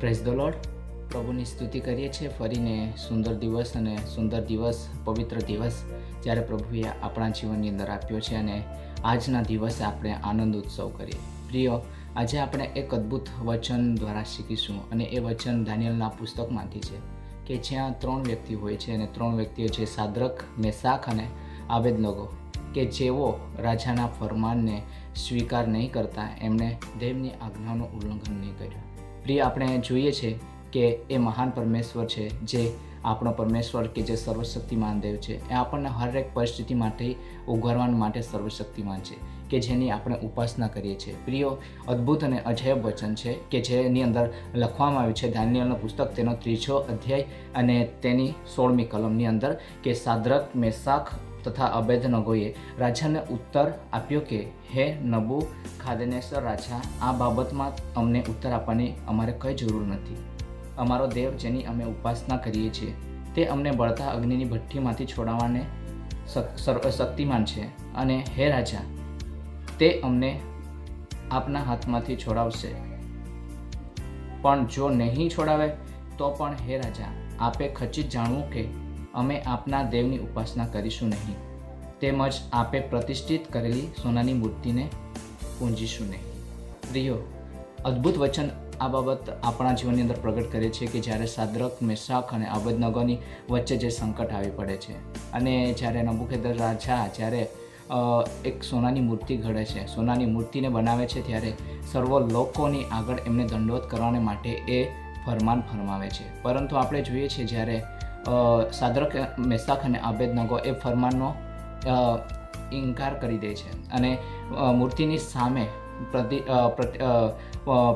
Praise the lord પ્રભુની સ્તુતિ કરીએ છીએ. ફરીને સુંદર દિવસ અને સુંદર દિવસ, પવિત્ર દિવસ જ્યારે પ્રભુએ આપણા જીવનની અંદર આપ્યો છે અને આજના દિવસે આપણે આનંદ ઉત્સવ કરીએ. પ્રિય, આજે આપણે એક અદ્ભુત વચન દ્વારા શીખીશું અને એ વચન દાનિયલના પુસ્તકમાંથી છે કે જ્યાં ત્રણ વ્યક્તિ હોય છે અને ત્રણ વ્યક્તિઓ છે, સાદ્રક, મેસાખ અને આવેદનગો કે જેઓ રાજાના ફરમાનને સ્વીકાર નહીં કરતા, એમણે દેવની આજ્ઞાનું ઉલ્લંઘન નહીં કર્યું. પ્રિય આપણે જોઈએ છે કે એ મહાન પરમેશ્વર છે જે આપણો પરમેશ્વર કે જે સર્વશક્તિમાન દેવ છે, એ આપણને હરેક પરિસ્થિતિ માટે ઉગારવા માટે સર્વશક્તિમાન છે, કે જેની આપણે ઉપાસના કરીએ છીએ. પ્રિયો, અદ્ભુત અને અજયબ વચન છે કે જેની અંદર લખવામાં આવ્યું છે દાનિયલનું પુસ્તક તેનો ત્રીજો અધ્યાય અને તેની સોળમી કલમની અંદર કે સાદ્રક મેસાક તથા અભેદનગોએ રાજાને ઉત્તર આપ્યો કે, હે નબુ ખાદનેશ્વર રાજા, આ બાબતમાં અમને ઉત્તર આપવાની અમારે કંઈ જરૂર નથી. અમારો દેવ જેની અમે ઉપાસના કરીએ છીએ, તે અમને બળતા અગ્નિની ભઠ્ઠીમાંથી છોડાવવાને શક્તિમાન છે. અને હે રાજા, તે અમને આપના હાથમાંથી છોડાવશે. પણ જો નહીં છોડાવે, તો પણ હે રાજા, આપે ખચિત જાણવું કે અમે આપના દેવની ઉપાસના કરીશું નહીં. તેમજ આપે પ્રતિષ્ઠિત કરેલી સોનાની મૂર્તિને પૂંજીશું નહીં. પ્રિયો, અદ્ભુત વચન આ બાબત આપણા જીવનની અંદર પ્રગટ કરે છે કે જ્યારે સાદ્રક મેસાક અને અબદનગરની વચ્ચે જે સંકટ આવી પડે છે અને જ્યારે નબુખેદર રાજા જ્યારે એક સોનાની મૂર્તિ ઘડે છે, સોનાની મૂર્તિને બનાવે છે ત્યારે સર્વ લોકોની આગળ એમને દંડવત કરવાને માટે એ ફરમાન ફરમાવે છે. પરંતુ આપણે જોઈએ છીએ જ્યારે સાદ્રક મેસાખ અને આબેદનગો એ ફરમાનનો ઇનકાર કરી દે છે. અને મૂર્તિની સામે પ્રતિ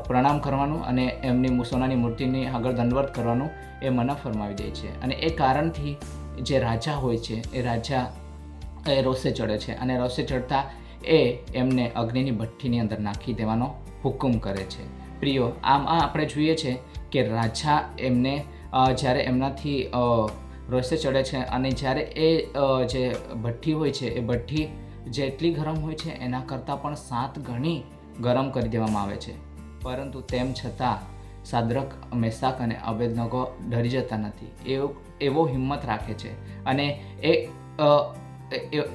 પ્રણામ કરવાનું અને એમની સોનાની મૂર્તિની આગળ દંડવત કરવાનું એ મના ફરમાવી દે છે. અને એ કારણથી જે રાજા હોય છે, એ રાજા, એ રોષે ચડે છે. અને રોષે ચડતા એ એમને અગ્નિની ભઠ્ઠીની અંદર નાખી દેવાનો હુકમ કરે છે. પ્રિયો, આમ આ આપણે જોઈએ છે કે રાજા એમને જ્યારે એમનાથી રોષે ચડે છે અને જ્યારે એ જે ભઠ્ઠી હોય છે, એ ભઠ્ઠી જેટલી ગરમ હોય છે, એના કરતાં પણ સાત ગણી ગરમ કરી દેવામાં આવે છે. પરંતુ તેમ છતાં, સાદ્રક, મેસાક અને અભેદનગો ડરી જતા નથી. એવો એવો હિંમત રાખે છે. અને એ,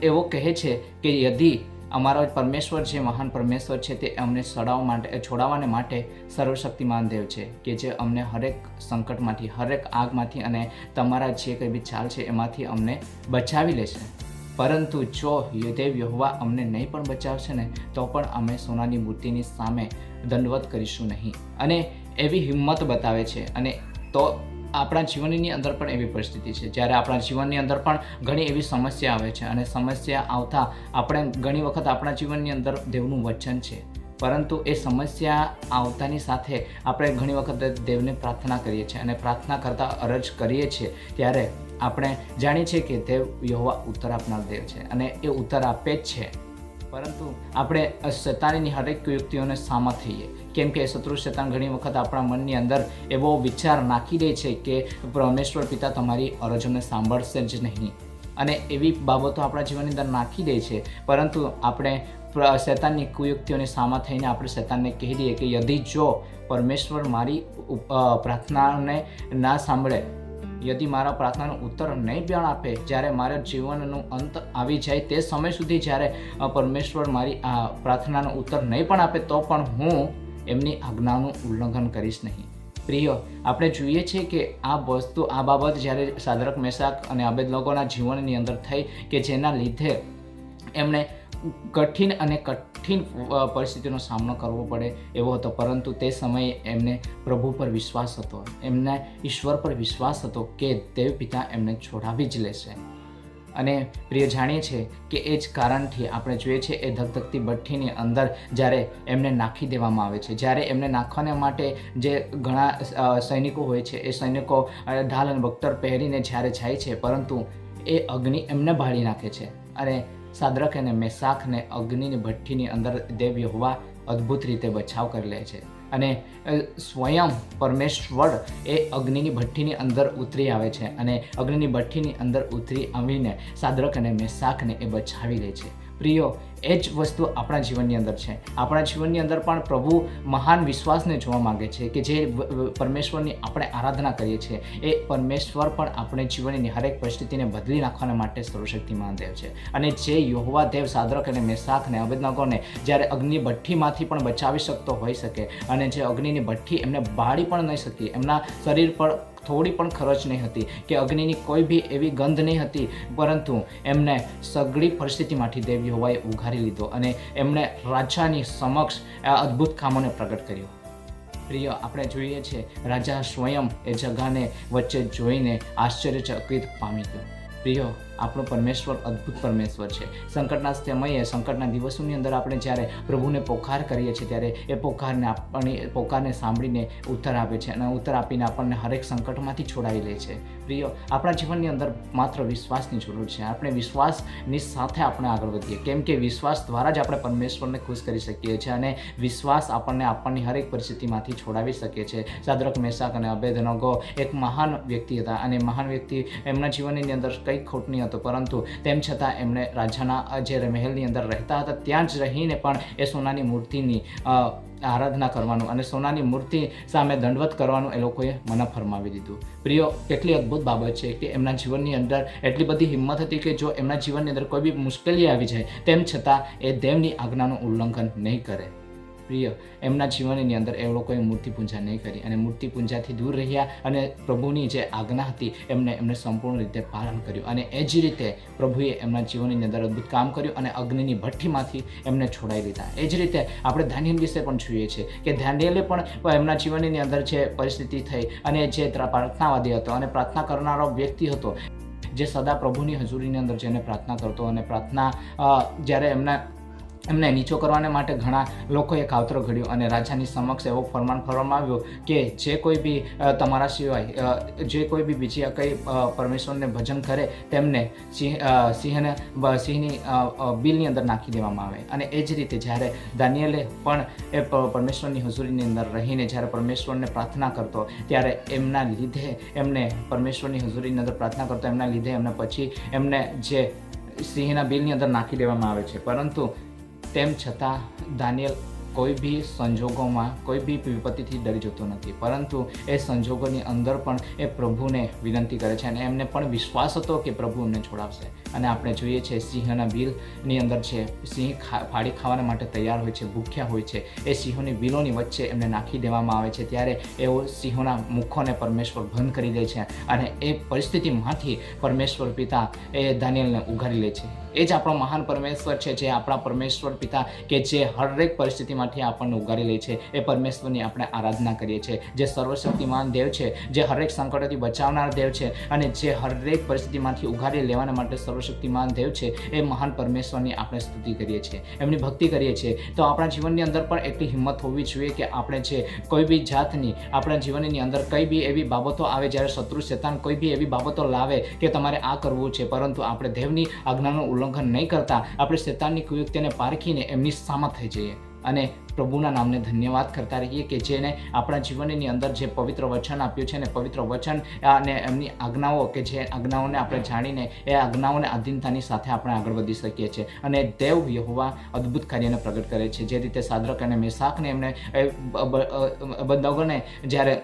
એવો કહે છે કે યદિ અમારો પરમેશ્વર જે મહાન પરમેશ્વર છે, તે અમને સડાવવા માટે, છોડાવવાને માટે સર્વશક્તિમાન દેવ છે, કે જે અમને હરેક સંકટમાંથી, હરેક આગમાંથી અને તમારા જે કંઈ બી ચાલ છે, એમાંથી અમને બચાવી લેશે. પરંતુ જો દેવ યહોવા અમને નહીં પણ બચાવશે ને, તો પણ અમે સોનાની મૂર્તિની સામે દંડવત કરીશું નહીં. અને એવી હિંમત બતાવે છે, અને તો આપણા જીવનની અંદર પણ એવી પરિસ્થિતિ છે. જ્યારે આપણા જીવનની અંદર પણ ઘણી એવી સમસ્યા આવે છે અને સમસ્યા આવતા આપણે ઘણી વખત આપણા જીવનની અંદર દેવનું વચન છે. પરંતુ એ સમસ્યા આવતાની સાથે આપણે ઘણી વખત દેવને પ્રાર્થના કરીએ છીએ અને પ્રાર્થના કરતાં અરજ કરીએ છીએ ત્યારે આપણે જાણીએ છીએ કે દેવ યહોવા ઉત્તર આપનાર દેવ છે અને એ ઉત્તર આપે જ છે. પરંતુ આપણે શેતાનીની હરેક યુક્તિઓને સામા થઈએ. કેમ કે શત્રુ શેતાન ઘણી વખત આપણા મનની અંદર એવો વિચાર નાખી દે છે કે પરમેશ્વર પિતા તમારી અરજોને સાંભળશે જ નહીં. અને એવી બાબતો આપણા જીવનની અંદર નાખી દે છે. પરંતુ આપણે શેતાનની કુયુક્તિઓને સામા થઈને આપણે શેતાનને કહી દઈએ કે, યદિ જો પરમેશ્વર મારી પ્રાર્થનાને ના સાંભળે યદિ મારા પ્રાર્થનાનો ઉત્તર નહીં પણ આપે, જ્યારે મારા જીવનનો અંત આવી જાય તે સમય સુધી જ્યારે પરમેશ્વર મારી આ પ્રાર્થનાનો ઉત્તર નહીં પણ આપે, તો પણ હું એમની આજ્ઞાનું ઉલ્લંઘન કરીશ નહીં. પ્રિય, આપણે જોઈએ છીએ કે આ વસ્તુ, આ બાબત જ્યારે સાદરક, મેસાક અને અબેદ લોકોના જીવનની અંદર થઈ કે જેના લીધે એમણે કઠિન અને કઠિન પરિસ્થિતિનો સામનો કરવો પડે એવો હતો. પરંતુ તે સમયે એમને પ્રભુ પર વિશ્વાસ હતો. એમને ઈશ્વર પર વિશ્વાસ હતો કે દેવ પિતા એમને છોડાવી જ લેશે. અને પ્રિય જાણીએ છીએ કે એ જ કારણથી આપણે જોઈએ છીએ એ ધગધગતી ભઠ્ઠીની અંદર જ્યારે એમને નાખી દેવામાં આવે છે. જ્યારે એમને નાખવાને માટે જે ઘણા સૈનિકો હોય છે, એ સૈનિકો ઢાલ અને બખ્તર પહેરીને જ્યારે જાય છે, પરંતુ એ અગ્નિ એમને બાળી નાખે છે. અને સાદ્રક અને મેસાખને અગ્નિની ભઠ્ઠીની અંદર દેવ યહોવા અદ્ભુત રીતે બચાવ કરી લે છે. અને સ્વયં પરમેશ્વર એ અગ્નિની ભઠ્ઠીની અંદર ઉતરી આવે છે અને અગ્નિની ભઠ્ઠીની અંદર ઉતરી આવીને સાદ્રક અને મેસાખને એ બચાવી લે છે. પ્રિયો એ જ વસ્તુ આપણા જીવનની અંદર છે. આપણા જીવનની અંદર પણ પ્રભુ મહાન વિશ્વાસને જોવા માંગે છે કે જે પરમેશ્વરની આપણે આરાધના કરીએ છીએ, એ પરમેશ્વર પણ આપણે જીવનની હરેક પરિસ્થિતિને બદલી નાખવાના માટે સર્વશક્તિમાન દેવ છે. અને જે યોહવા દેવ, સાદરક અને મેસાખને અબેદનગોને જ્યારે અગ્નિ ભઠ્ઠીમાંથી પણ બચાવી શકતો હોઈ શકે અને જે અગ્નિની ભઠ્ઠી એમને બાળી પણ નહીં શકી, એમના શરીર પર થોડી પણ ખરચ નહીં હતી કે અગ્નિની કોઈ બી એવી ગંધ નહીં હતી, પરંતુ એમને સગળી પરિસ્થિતિમાંથી દેવી હોવાએ ઉઘારી લીધો અને એમણે રાજાની સમક્ષ આ અદ્ભુત કામોને પ્રગટ કર્યું. પ્રિય, આપણે જોઈએ છે રાજા સ્વયં એ જગાને વચ્ચે જોઈને આશ્ચર્યચકિત પામી ગયો. પ્રિય આપણો પરમેશ્વર અદ્ભુત પરમેશ્વર છે. સંકટના સમયે, સંકટના દિવસોની અંદર આપણે જ્યારે પ્રભુને પોકાર કરીએ છીએ, ત્યારે એ પોકારને આપણી પોકારને સાંભળીને ઉત્તર આપે છે અને ઉત્તર આપીને આપણને હરેક સંકટમાંથી છોડાવી લે છે. પ્રિય, આપણા જીવનની અંદર માત્ર વિશ્વાસની જરૂર છે. આપણે વિશ્વાસની સાથે આપણે આગળ વધીએ. કેમ કે વિશ્વાસ દ્વારા જ આપણે પરમેશ્વરને ખુશ કરી શકીએ છીએ અને વિશ્વાસ આપણને આપણની હરેક પરિસ્થિતિમાંથી છોડાવી શકે છે. સાદ્રક મહેસાક અને અભેદનગો એક મહાન વ્યક્તિ હતા અને મહાન વ્યક્તિ એમના જીવનની અંદર કંઈક ખોટ નહીં હતું. પરંતુ તેમ છતાં એમણે રાજાના જે મહેલની અંદર રહેતા હતા, ત્યાં જ રહીને પણ એ સોનાની મૂર્તિની આરાધના કરવાનું અને સોનાની મૂર્તિ સામે દંડવત કરવાનું એ લોકોએ મને ફરમાવી દીધું. પ્રિયો, કેટલી અદ્ભુત બાબત છે કે એમના જીવનની અંદર એટલી બધી હિંમત હતી કે જો એમના જીવનની અંદર કોઈ બી મુશ્કેલી આવી જાય, તેમ છતાં એ દેવની આજ્ઞાનું ઉલ્લંઘન નહીં કરે. પ્રિય. એમના જીવનની અંદર એ લોકોએ મૂર્તિ પૂજા નહીં કરી અને મૂર્તિ પૂજાથી દૂર રહ્યા અને પ્રભુની જે આજ્ઞા હતી એમને એમને સંપૂર્ણ રીતે પાલન કર્યું અને એ જ રીતે પ્રભુએ એમના જીવનની અંદર અદ્ભુત કામ કર્યું અને અગ્નિની ભઠ્ઠીમાંથી એમને છોડાઈ દીધા. એ જ રીતે આપણે ધાન્યલ વિશે પણ જોઈએ છીએ કે ધાન્યલે પણ એમના જીવનની અંદર જે પરિસ્થિતિ થઈ અને જે પ્રાર્થનાવાદી હતો અને પ્રાર્થના કરનારો વ્યક્તિ હતો, જે સદા પ્રભુની હજુરીની અંદર જઈને પ્રાર્થના કરતો અને પ્રાર્થના જ્યારે એમના એમને નીચો કરવાને માટે ઘણા લોકોએ કાવતરો ઘડ્યો અને રાજાની સમક્ષ એવો ફરમાન ફરવામાં આવ્યો કે જે કોઈ બી તમારા સિવાય જે કોઈ બી બીજી કંઈ પરમેશ્વરને ભજન કરે તેમને સિંહ સિંહને સિંહની બિલની અંદર નાખી દેવામાં આવે. અને એ જ રીતે જ્યારે દાનિયલે પણ એ પરમેશ્વરની હજુરીની અંદર રહીને જ્યારે પરમેશ્વરને પ્રાર્થના કરતો, ત્યારે એમના લીધે એમને પરમેશ્વરની હજુરીની અંદર પ્રાર્થના કરતો, એમના લીધે એમને પછી એમને જે સિંહના બિલની અંદર નાખી દેવામાં આવે છે. પરંતુ તેમ છતાં દાનિયેલ કોઈ બી સંજોગોમાં, કોઈ બી વિપત્તિથી ડરી જતો નથી. પરંતુ એ સંજોગોની અંદર પણ એ પ્રભુને વિનંતી કરે છે અને એમને પણ વિશ્વાસ હતો કે પ્રભુ એમને છોડાવશે. અને આપણે જોઈએ છે સિંહના બિલની અંદર છે, સિંહ ફાડી ખાવાના માટે તૈયાર હોય છે, ભૂખ્યા હોય છે. એ સિંહોની બિલોની વચ્ચે એમને નાખી દેવામાં આવે છે. ત્યારે એઓ સિંહોના મુખોને પરમેશ્વર બંધ કરી દે છે અને એ પરિસ્થિતિમાંથી પરમેશ્વર પિતા એ દાનિયલને ઉઘાડી લે છે. એ જ આપણો મહાન પરમેશ્વર છે, જે આપણા પરમેશ્વર પિતા કે જે હરેક પરિસ્થિતિમાંથી આપણને ઉગારી લે છે. એ પરમેશ્વરની આપણે આરાધના કરીએ છીએ. જે સર્વશક્તિમાન દેવ છે, જે હરેક સંકટોથી બચાવનાર દેવ છે અને જે હરેક પરિસ્થિતિમાંથી ઉગારી લેવાના માટે સર્વશક્તિમાન દેવ છે, એ મહાન પરમેશ્વરની આપણે સ્તુતિ કરીએ છીએ. એમની ભક્તિ કરીએ છીએ. તો આપણા જીવનની અંદર પણ એટલી હિંમત હોવી જોઈએ કે આપણે છે કોઈ બી જાતની, આપણા જીવનની અંદર કઈ બી એવી બાબતો આવે જ્યારે શત્રુ શેતાન કોઈ બી એવી બાબતો લાવે કે તમારે આ કરવું છે, પરંતુ આપણે દેવની આજ્ઞાનું ઉલ્લંઘન નહીં કરતા. આપણે શેતાનની કુયુક્તિને પારખીને એમની સામા થઈ જઈએ. અને પ્રભુના નામને ધન્યવાદ કરતા રહીએ કે જેને આપણા જીવનની અંદર જે પવિત્ર વચન આપ્યું છે ને પવિત્ર વચન અને એમની આજ્ઞાઓ કે જે આજ્ઞાઓને આપણે જાણીને એ આજ્ઞાઓને આધીનતાની સાથે આપણે આગળ વધી શકીએ છીએ. અને દેવ યહોવા અદ્ભુત કાર્યને પ્રગટ કરે છે. જે રીતે સાદ્રક અને મેસાકને એમને બદગોને જ્યારે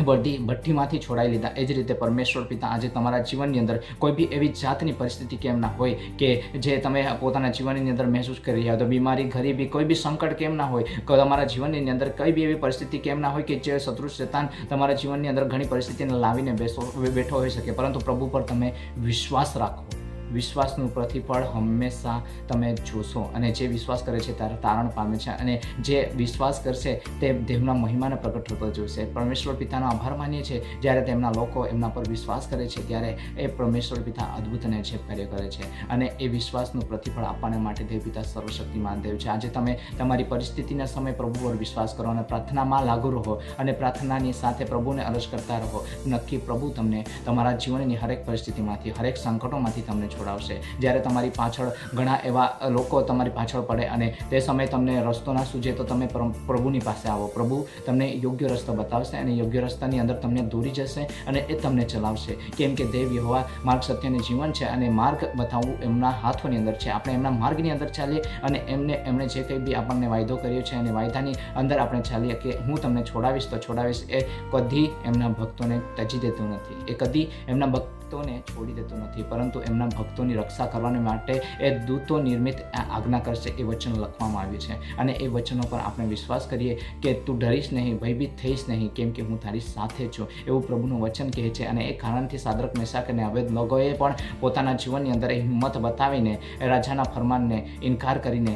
બધી ભઠ્ઠીમાંથી છોડાઈ લીધા. એ જ રીતે પરમેશ્વર પિતા આજે તમારા જીવનની અંદર કોઈ બી એવી જાતની પરિસ્થિતિ કેમ ના હોય કે જે તમે પોતાના જીવનની અંદર મહેસૂસ કરી રહ્યા તો બીમારી, ગરીબી, કોઈ બી સંકટ કેમ ના હોય, કે તમારા જીવનની અંદર કઈ બી એવી પરિસ્થિતિ કેમ ના હોય કે જે શત્રુ શેતાન તમારા જીવનની અંદર ઘણી પરિસ્થિતિને લાવીને બેસો, બેઠો હોઈ શકે. પરંતુ પ્રભુ પર તમે વિશ્વાસ રાખો. વિશ્વાસનું પ્રતિફળ હંમેશા તમે જોશો અને જે વિશ્વાસ કરે છે ત્યારે તારણ પામે છે અને જે વિશ્વાસ કરશે તે દેવના મહિમાને પ્રગટ થતો જોશે. પરમેશ્વર પિતાનો આભાર માનીએ છીએ. જ્યારે તેમના લોકો એમના પર વિશ્વાસ કરે છે, ત્યારે એ પરમેશ્વર પિતા અદ્ભુત અને અજેબ કાર્ય કરે છે અને એ વિશ્વાસનું પ્રતિફળ આપવાને માટે દેવ પિતા સર્વશક્તિમાન દેવ છે. આજે તમે તમારી પરિસ્થિતિના સમયે પ્રભુ પર વિશ્વાસ કરો અને પ્રાર્થનામાં લાગુ રહો અને પ્રાર્થનાની સાથે પ્રભુને અરજ કરતા રહો. નક્કી પ્રભુ તમને તમારા જીવનની હરેક પરિસ્થિતિમાંથી, હરેક સંકટોમાંથી તમને છોડાવશે છોડાવશે જ્યારે તમારી પાછળ ઘણા એવા લોકો તમારી પાછળ પડે અને તે સમયે તમને રસ્તો ના સૂજે તો તમે પ્રભુની પાસે આવો. પ્રભુ તમને યોગ્ય રસ્તો બતાવશે અને યોગ્ય રસ્તાની અંદર તમને દોરી જશે અને એ તમને ચલાવશે. કેમ કે દેવ યહોવા માર્ગ સત્યને જીવન છે અને માર્ગ બતાવવું એમના હાથોની અંદર છે. આપણે એમના માર્ગની અંદર ચાલીએ અને એમને, એમણે જે કંઈ બી આપણને વાયદો કર્યો છે અને વાયદાની અંદર આપણે ચાલીએ કે હું તમને છોડાવીશ તો છોડાવીશ એ કદી એમના ભક્તોને તજી દેતું નથી. એ કદી એમના ભક્તોને છોડી દેતું નથી, પરંતુ એમના ભક્તોની રક્ષા કરવાને માટે એ દૂતો નિર્મિત આજ્ઞા કરશે, એ વચન લખવામાં આવ્યું છે. અને એ વચનો પર આપણે વિશ્વાસ કરીએ કે તું ડરીશ નહીં, ભયભીત થઈશ નહીં, કેમ કે હું તારી સાથે છું, એવું પ્રભુનું વચન કહે છે. અને એ કારણથી સાદરક, મેસાક અને અવેદ લોકોએ પણ પોતાના જીવનની અંદર હિંમત બતાવીને રાજાના ફરમાનને ઇનકાર કરીને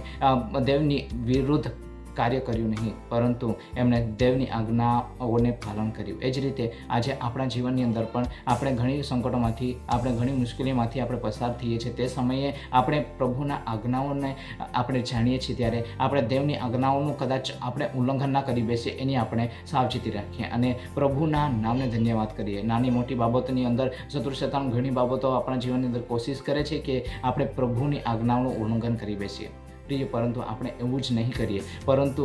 દેવની વિરુદ્ધ કાર્ય કર્યું નહીં, પરંતુ એમણે દેવની આજ્ઞાઓને પાલન કર્યું. એ જ રીતે આજે આપણા જીવનની અંદર પણ આપણે ઘણી સંકટોમાંથી, આપણે ઘણી મુશ્કેલીમાંથી આપણે પસાર થઈએ છીએ. તે સમયે આપણે પ્રભુના આજ્ઞાઓને આપણે જાણીએ છીએ ત્યારે આપણે દેવની આજ્ઞાઓનું કદાચ આપણે ઉલ્લંઘન ના કરી બેસીએ, એની આપણે સાવચેતી રાખીએ અને પ્રભુના નામને ધન્યવાદ કરીએ. નાની મોટી બાબતોની અંદર શત્રુ ઘણી બાબતો આપણા જીવનની અંદર કોશિશ કરે છે કે આપણે પ્રભુની આજ્ઞાઓનું ઉલ્લંઘન કરી બેસીએ. પ્રિય પરંતુ આપણે એવું જ નહીં કરીએ. પરંતુ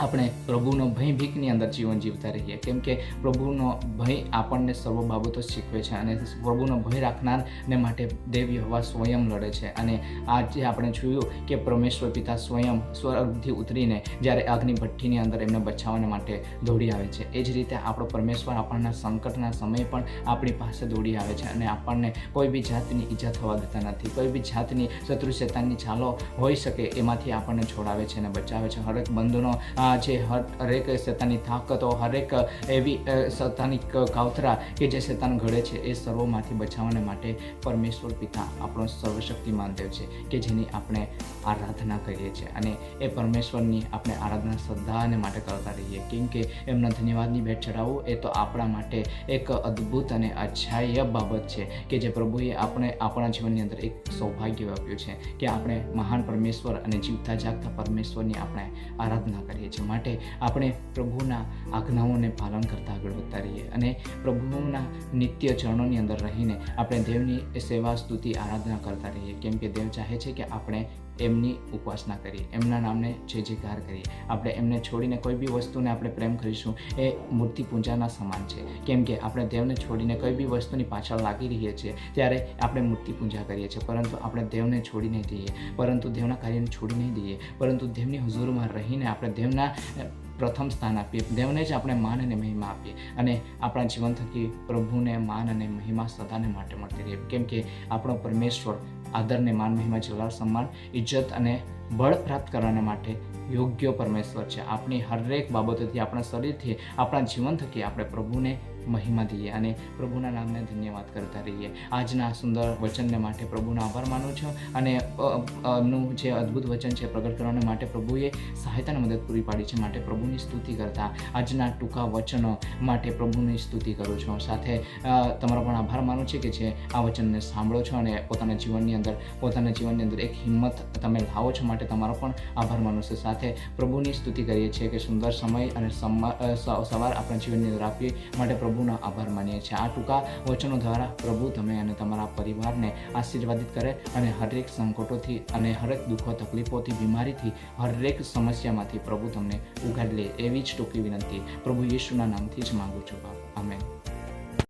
આપણે પ્રભુનો ભય ભીખની અંદર જીવન જીવતા રહીએ. કેમ કે પ્રભુનો ભય આપણને સર્વ બાબતો શીખવે છે અને પ્રભુનો ભય રાખનારને માટે દેવી હવા સ્વયં લડે છે. અને આજે આપણે જોયું કે પરમેશ્વર પિતા સ્વયં સ્વર્ગથી ઉતરીને જ્યારે આગની ભઠ્ઠીની અંદર એમને બચાવવાને માટે દોડી આવે છે. એ જ રીતે આપણો પરમેશ્વર આપણના સંકટના સમયે પણ આપણી પાસે દોડી આવે છે અને આપણને કોઈ બી જાતની ઈજા થવા દેતા નથી. કોઈ બી જાતની શત્રુ શેતાનની ચાલો હોઈ શકે એમાંથી આપણને છોડાવે છે અને બચાવે છે. હરેક બંધનો આ જે હર- હરેક શેતાની તાકતો, હરેક એવી શેતાનિક કાવતરા કે જે શેતાન ઘડે છે, એ સર્વમાંથી બચાવવાને માટે પરમેશ્વર પિતા આપણો સર્વશક્તિમાન દેવ છે, કે જેની આપણે આરાધના કરીએ છીએ. અને એ પરમેશ્વરની આપણે આરાધના શ્રદ્ધાને માટે કરતા રહીએ. કેમ કે એમના ધન્યવાદની ભેટ ચડાવવું એ તો આપણા માટે એક અદ્ભુત અને અજાયબ બાબત છે કે જે પ્રભુએ આપણે આપણા જીવનની અંદર એક સૌભાગ્ય આપ્યું છે કે આપણે મહાન પરમેશ્વર અને જીવતા જાગતા પરમેશ્વરની આપણે આરાધના કરીએ છીએ. માટે આપણે પ્રભુના આજ્ઞાઓને પાલન કરતા આગળ વધતા રહીએ. અને પ્રભુના નિત્ય ચરણોની અંદર રહીને આપણે દેવની સેવા સ્તુતિ આરાધના કરતા રહીએ. કેમ કે દેવ ચાહે છે કે આપણે એમની ઉપાસના કરીએ, એમના નામને જે જયકાર કરીએ. આપણે એમને છોડીને કોઈ બી વસ્તુને આપણે પ્રેમ કરીશું, એ મૂર્તિ પૂજાના સમાન છે. કેમ કે આપણે દેવને છોડીને કોઈ બી વસ્તુની પાછળ લાગી રહીએ છીએ, ત્યારે આપણે મૂર્તિ પૂજા કરીએ છીએ. પરંતુ આપણે દેવને છોડી નહીં દઈએ પરંતુ દેવના કાર્યને છોડી નહીં દઈએ પરંતુ દેવની હuzુરમાં રહીને આપણે દેવના પ્રથમ સ્થાન આપીએ. દેવને જ આપણે માન અને મહિમા આપીએ. અને આપણા જીવન થકી પ્રભુને માન અને મહિમા સદાને માટે મળતી રહીએ કેમ કે આપણો પરમેશ્વર આદરને માન, મહિમા, જલાલ, સન્માન, ઇજ્જત અને બળ પ્રાપ્ત કરવાના માટે યોગ્ય પરમેશ્વર છે. આપણી હરેક બાબતોથી, આપણા શરીરથી, આપણા જીવન થકી આપણે પ્રભુને મહિમા દઈએ અને પ્રભુના નામને ધન્યવાદ કરતા રહીએ. આજના સુંદર વચનને માટે પ્રભુનો આભાર માનું છું અને એમનું જે અદ્ભુત વચન છે પ્રગટ કરવાને માટે પ્રભુએ સહાયતાને મદદ પૂરી પાડી છે માટે પ્રભુની સ્તુતિ કરતા આજના ટૂંકા વચનો માટે પ્રભુની સ્તુતિ કરું છું. સાથે તમારો પણ આભાર માનું છે કે જે આ વચનને સાંભળો છો અને પોતાના જીવનની અંદર, પોતાના જીવનની અંદર એક હિંમત તમે લાવો છો માટે તમારો પણ આભાર માનું છું. સાથે, પ્રભુની સ્તુતિ કરીએ છીએ કે સુંદર સમય અને સવાર આપણા જીવનની અંદર આપીએ માટે પ્રભુનો આભાર માનીએ છીએ. આ ટૂંકા વચનો દ્વારા પ્રભુ તમે અને તમારા પરિવારને આશીર્વાદિત કરે અને હરેક સંકટોથી અને હરેક દુઃખો, તકલીફોથી, બીમારીથી હરેક સમસ્યામાંથી પ્રભુ તમને ઉગાડી લે એવી જ ટૂંકી વિનંતી પ્રભુ યેશુના નામથી જ માગું છું બાપ. આમેન.